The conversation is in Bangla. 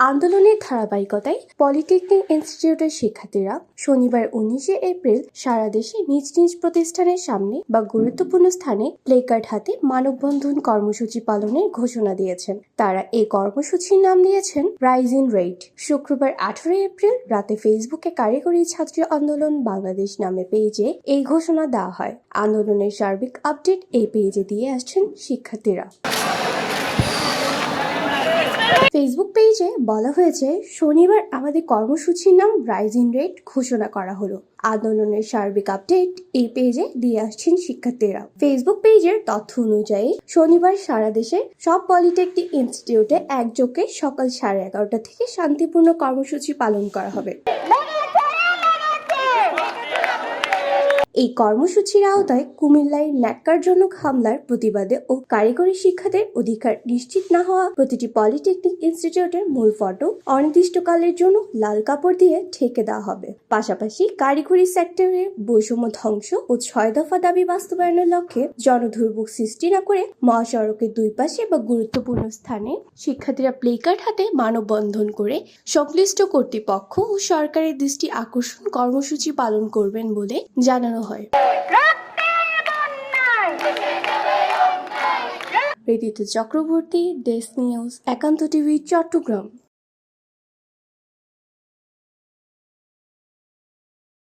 আন্দোলনের ধারাবাহিকতায় পলিটেকনিক ইনস্টিটিউটের শিক্ষার্থীরা শনিবার উনিশে এপ্রিল সারা দেশে নিজ নিজ প্রতিষ্ঠানের সামনে বা গুরুত্বপূর্ণ স্থানে প্লেকার্ড হাতে মানববন্ধন কর্মসূচি পালনের ঘোষণা দিয়েছেন। তারা এই কর্মসূচির নাম দিয়েছেন রাইজিং রেট শুক্রবার আঠারোই এপ্রিল রাতে ফেসবুকে কারিগরি ছাত্রী আন্দোলন বাংলাদেশ নামে পেজে এই ঘোষণা দেওয়া হয়। আন্দোলনের সার্বিক আপডেট এই পেজে দিয়ে আসছেন শিক্ষার্থীরা। ফেসবুক পেজে বলা হয়েছে, শনিবার আমাদের কর্মসূচির নাম রাইজিং রেট ঘোষণা করা হলো। আন্দোলনের সার্বিক আপডেট এই পেজে দিয়ে আসছেন শিক্ষার্থীরা। ফেসবুক পেজের তথ্য অনুযায়ী, শনিবার সারা দেশে সব পলিটেকনিক ইনস্টিটিউটে একযোগে সকাল সাড়ে এগারোটা থেকে শান্তিপূর্ণ কর্মসূচি পালন করা হবে। এই কর্মসূচির আওতায় কুমিল্লায় ন্যাক্কারজনক হামলার প্রতিবাদে ও কারিগরি শিক্ষাদের অধিকার নিশ্চিত না হওয়া প্রতিটি পলিটেকনিক ইনস্টিটিউটের মূল ফটো অনির্দিষ্টকালের জন্য লাল কাপড় দিয়ে ঠেকে দেওয়া হবে। পাশাপাশি কারিগরি সেক্টরে বৈষম্য ধ্বংস ও ছয় দফা দাবি বাস্তবায়নের লক্ষ্যে জনদুর্ভোগ সৃষ্টি না করে মহাসড়কের দুই পাশে বা গুরুত্বপূর্ণ স্থানে শিক্ষার্থীরা প্লেকার্ড হাতে মানববন্ধন করে সংশ্লিষ্ট কর্তৃপক্ষ ও সরকারের দৃষ্টি আকর্ষণ কর্মসূচি পালন করবেন বলে জানানো হয়। রীতিতে Chakraborty desk news Ekanta TV Chattogram.